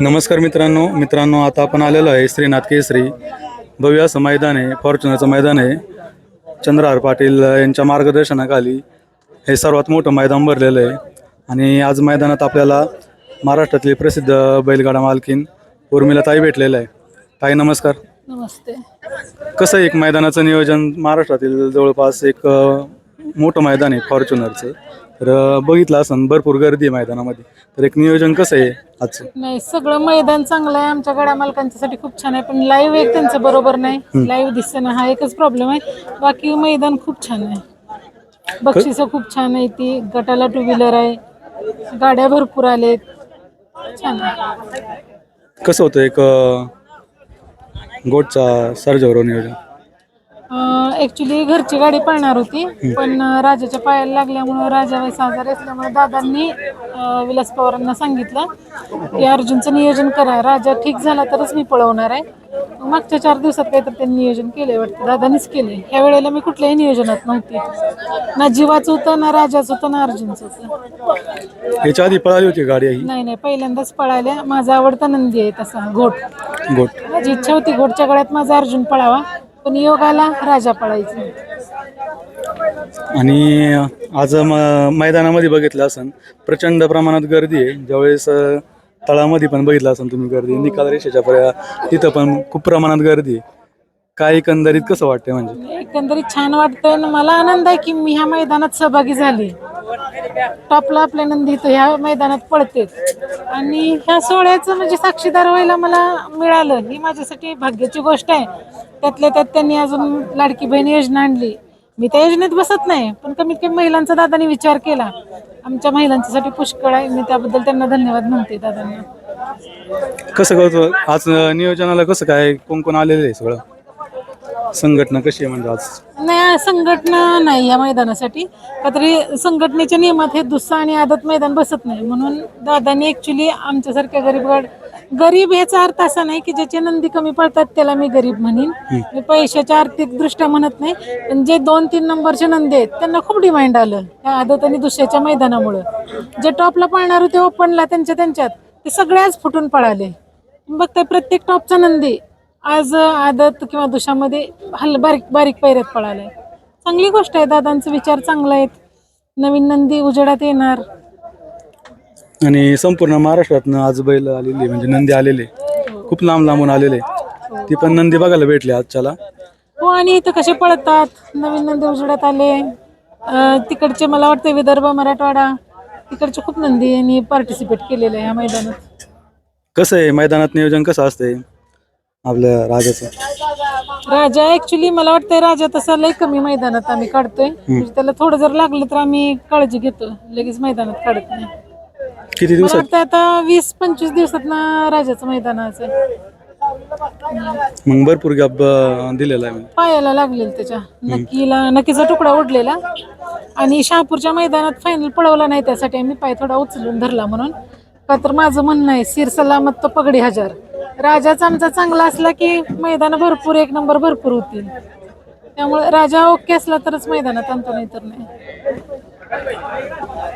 नमस्कार मित्रांनो मित्रांनो आता आपण आलेलो आहे श्रीनाथ केसरी. भव्य असं मैदान आहे फॉर्च्युनरचं मैदान आहे. चंद्रहार पाटील यांच्या मार्गदर्शनाखाली हे सर्वात मोठं मैदान भरलेलं आहे. आणि आज मैदानात आपल्याला महाराष्ट्रातली प्रसिद्ध बैलगाडा मालकीन उर्मिला ताई भेटलेलं आहे. ताई नमस्कार. नमस्ते. कसं एक मैदानाचं नियोजन? महाराष्ट्रातील जवळपास एक अ, मोठं मैदान आहे फॉर्च्युनरचं. तर बघितलं असं भरपूर गर्दी आहे मैदानामध्ये. तर एक नियोजन कसं आहे आजचं? नाही सगळं मैदान चांगलं आहे. आमच्या गाड्या मालकांच्यासाठी खूप छान आहे पण लाईव्ह एक त्यांचं बरोबर नाही. लाईव्ह दिसतं ना हा एकच प्रॉब्लेम आहे. बाकी मैदान खूप छान आहे. बक्षिसं खूप छान आहे ती. गटाला टू व्हीलर आहे. गाड्या भरपूर आलेत. छान आहे. कसं होतं एक गोटचा सर्जावर नियोजन? ॲक्च्युली घरची गाडी पळणार होती पण राजाच्या पायाला लागल्यामुळं राजा वैस आजारी असल्यामुळे दादांनी अं, विलास पवारांना सांगितलं की अर्जुनचं नियोजन करा राजा ठीक झाला तरच मी पळवणार आहे. मग मागच्या चार दिवसात काहीतरी त्यांनी नियोजन केलंय वाटतं दादानीच केलंय. ह्या वेळेला मी कुठल्याही नियोजनात नव्हती. ना जीवाचं होतं ना राजाचं होतं ना अर्जुनचं होतं. याच्या आधी पळाली होती गाडी ही नाही नाही पहिल्यांदाच पळाल्या. माझा आवडता नंदी आहे तसा घोट. गोट माझी इच्छा होती घोटच्या गळ्यात माझा अर्जुन पळावा. पण योगाला राजा पळायचा. आणि आज म- मैदानामध्ये बघितलं असन प्रचंड प्रमाणात गर्दी आहे. ज्यावेळेस अ, तळामध्ये पण बघितलं असन तुम्ही गर्दी निकाल रेषेच्या पर्या तिथं पण खूप प्रमाणात गर्दी आहे. काय एकंदरीत कसं वाटतंय म्हणजे? एकंदरीत छान वाटतंय आणि मला आनंद आहे की मी ह्या मैदानात सहभागी झाली. टॉपला आपल्या नंदी इथं ह्या मैदानात पळते. आणि ह्या सोहळ्याचं म्हणजे साक्षीदार व्हायला मला मिळालं. ही माझ्यासाठी भाग्याची गोष्ट आहे. त्यातल्या त्यात त्यांनी अजून लाडकी बहीण योजना आणली. मी त्या योजनेत बसत नाही पण कमीत कमी महिलांचा दादानी विचार केला. आमच्या महिलांच्यासाठी पुष्कळ आहे. मी त्याबद्दल त्यांना धन्यवाद म्हणते दादांना. कसं करतो? आज नियोजनाला कसं काय कोण कोण आलेलं आहे सगळं? संघटना कशी आहे म्हणजे आज? नाही संघटना नाही या मैदानासाठी. का तरी संघटनेच्या नियमात हे दुसरा आणि आदत मैदान बसत नाही. म्हणून दादांनी ऍक्च्युली आमच्यासारख्या गरीब गड गरीब ह्याचा अर्थ असा नाही की ज्याचे नंदी कमी पडतात त्याला मी गरीब म्हणीन. मी पैशाच्या आर्थिक दृष्ट्या म्हणत नाही. पण जे दोन तीन नंबरचे नंदी आहेत त्यांना खूप डिमांड आलं त्या आदत आणि दुसऱ्याच्या मैदानामुळं. जे टॉपला पळणार होते ओपनला त्यांच्या त्यांच्यात ते सगळ्याच फुटून पळाले. बघताय प्रत्येक टॉपचा नंदी आज आदत किंवा दुशामध्ये हल्ल बारीक बारीक पैऱ्यात पळालाय. चांगली गोष्ट आहे दादांचे विचार चांगले आहेत. नवीन नंदी उजेडात येणार. आणि संपूर्ण महाराष्ट्रातनं आज बैल आलेली म्हणजे नंदी आलेले. खूप लांब लांबून आलेले. ती पण नंदी बघायला भेटली आजच्याला. हो आणि इथं कसे पळतात? नवीन नंदी उजेडात आले. अं, तिकडचे मला वाटतं विदर्भ मराठवाडा तिकडचे खूप नंदी यांनी पार्टिसिपेट केलेलं आहे या मैदानात. कसं आहे? मैदानात नियोजन कसं असतंय? आपल्या राजाचं? राजा ऍक्च्युली मला वाटतंय राजा तसा लय कमी मैदानात आम्ही काढतोय. म्हणजे त्याला थोडं जर लागलं तर आम्ही काळजी घेतो. लगेच मैदानात काढत नाही. किती दिवसात? वाटतं आता वीस पंचवीस दिवसात ना राजाचं मैदानाचं मग भरपूर गॅप दिलेला आहे. पायाला लागलेलं त्याच्या. नक्कीला नक्कीचा तुकडा उडलेला. आणि शहापूरच्या मैदानात फायनल पळवला नाही त्यासाठी आम्ही पाय थोडा उचलून धरला म्हणून. का तर माझं म्हणणं आहे सिर सलामत तो पगडी हजार. राजाचा आमचा चांगला असला की मैदान भरपूर एक नंबर भरपूर होतील. त्यामुळे राजा ओके असला तरच मैदानात आणतो नाही तर नाही.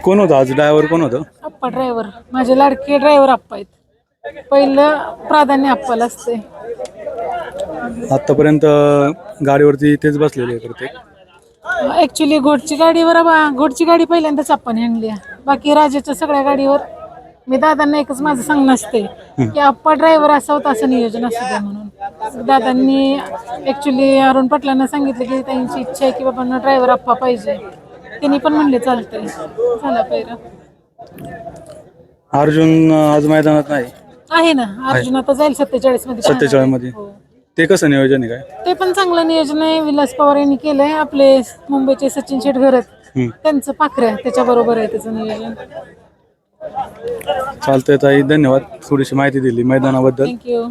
कोण होतं? आज ड्रायव्हर कोण होतं? आप्पा ड्रायव्हर माझे लाडके ड्रायव्हर आप्पा आहेत. पहिलं प्राधान्य आप्पाला असते आतापर्यंत गाडीवरती तेच बसलेले आहे प्रत्येक. ऍक्च्युली घोडची गाडीवर घोडची गाडी पहिल्यांदाच आपण आणली. बाकी राजाच्या सगळ्या गाडीवर मी दादांना एकच माझं सांगणं असते की आप्पा ड्रायव्हर असा होता असं नियोजन असू द्या म्हणून. दादांनी ऍक्च्युली अरुण पाटलांना सांगितलं की त्यांची इच्छा आहे की बाबांना ड्रायव्हर आप्पा पाहिजे. त्यांनी पण म्हणले चालतंय झाला पहिला अर्जुन आज मैदानात नाही? आहे ना अर्जुन आता जाईल सत्तेचाळीसमध्ये. सत्तेचाळीसमध्ये हो. ते कसं नियोजन आहे काय? ते पण चांगलं नियोजन आहे. विलास पवार यांनी केलंय. आपले मुंबईचे सचिन शेट घरत हम्म. त्यांचं पाखऱ्या त्याच्या बरोबर आहे त्याचं नियोजन. चालतंय ताई धन्यवाद थोडीशी माहिती दिली मैदानाबद्दल. थँक्यू